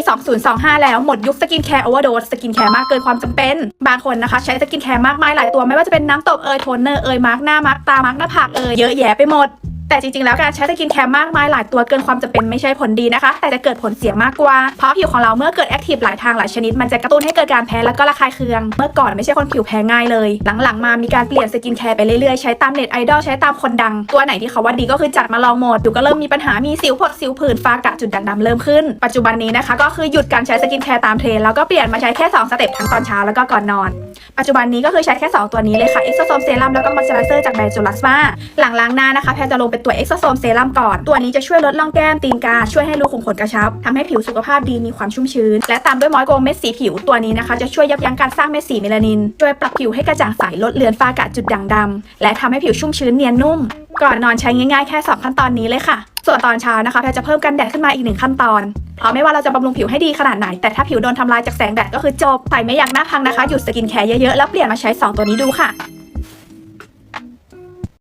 2025 แล้วหมดยุคสกินแคร์โอเวอร์โดสสกินแคร์มากเกินความจำเป็น บางคนนะคะ ใช้สกินแคร์มากมายหลายตัวไม่ว่าจะเป็นน้ำตบเอยโทนเนอร์เอยมาร์กหน้ามาร์กตามาร์กหน้าผากเอยเยอะแยะไปหมด แต่จริงๆแล้วการใช้สกินแคร์มากมายหลายตัวเกินความจำเป็นไม่ใช่ผลดีนะคะ แต่จะเกิดผลเสียมากกว่า เพราะผิวของเราเมื่อเกิดแอคทีฟหลายทางหลายชนิด มันจะกระตุ้นให้เกิดการแพ้แล้วก็ระคายเคือง เมื่อก่อนไม่ใช่คนผิวแพ้ง่ายเลย หลังๆมามีการเปลี่ยนสกินแคร์ไปเรื่อยๆ ใช้ตามเน็ตไอดอลใช้ตามคนดัง ตัวไหนที่เขาว่าดีก็คือจัดมาลองหมดอยู่ก็เริ่มมีปัญหา มีสิวผดสิวผื่นฟ้ากระจุดด่างดำเริ่มขึ้น ปัจจุบันนี้นะคะ ก็คือหยุดการใช้สกินแคร์ตามเทรนแล้วก็เปลี่ยนมาใช้แค่สองสเต็ปทั้งตอนเช้าแล้วก็ก่อนนอน ปัจจุบันนี้ก็คือใช้แค่ 2 ตัวนี้เลยค่ะเอ็กโซโซมเซรั่มแล้วก็มอเชลิเซอร์จากแบรนด์จูลัสมาหลังล้างหน้านะคะแพนจะลงเป็นตัวเอ็กโซโซมเซรั่มก่อน ตัวนี้จะช่วยลดร่องแก้มตีนกา ช่วยให้รูขุมขนกระชับทำให้ผิวสุขภาพดีมีความชุ่มชื้น และตามด้วยมอยโกเม็ดสีผิวตัวนี้นะคะ จะช่วยยับยั้งการสร้างเม็ดสีเมลานิน ช่วยปรับผิวให้กระจ่างใสลดเลือนฝ้ากระจุดด่างดำและทำให้ผิวชุ่มชื้นเนียนนุ่ม ก่อนนอนใช้ง่ายๆแค่สองขั้นตอนนี้เลยค่ะ ส่วนตอนเช้านะคะแพจะเพิ่มกันแดดขึ้นมาอีกหนึ่งขั้นตอนเพราะไม่ว่าเราจะบำรุงผิวให้ดีขนาดไหน แต่ถ้าผิวโดนทำลายจากแสงแดดก็คือจบใส่ไม่อยากหน้าพังนะคะหยุดสกินแคร์เยอะๆแล้วเปลี่ยนมาใช้ 2 ตัวนี้ดูค่ะ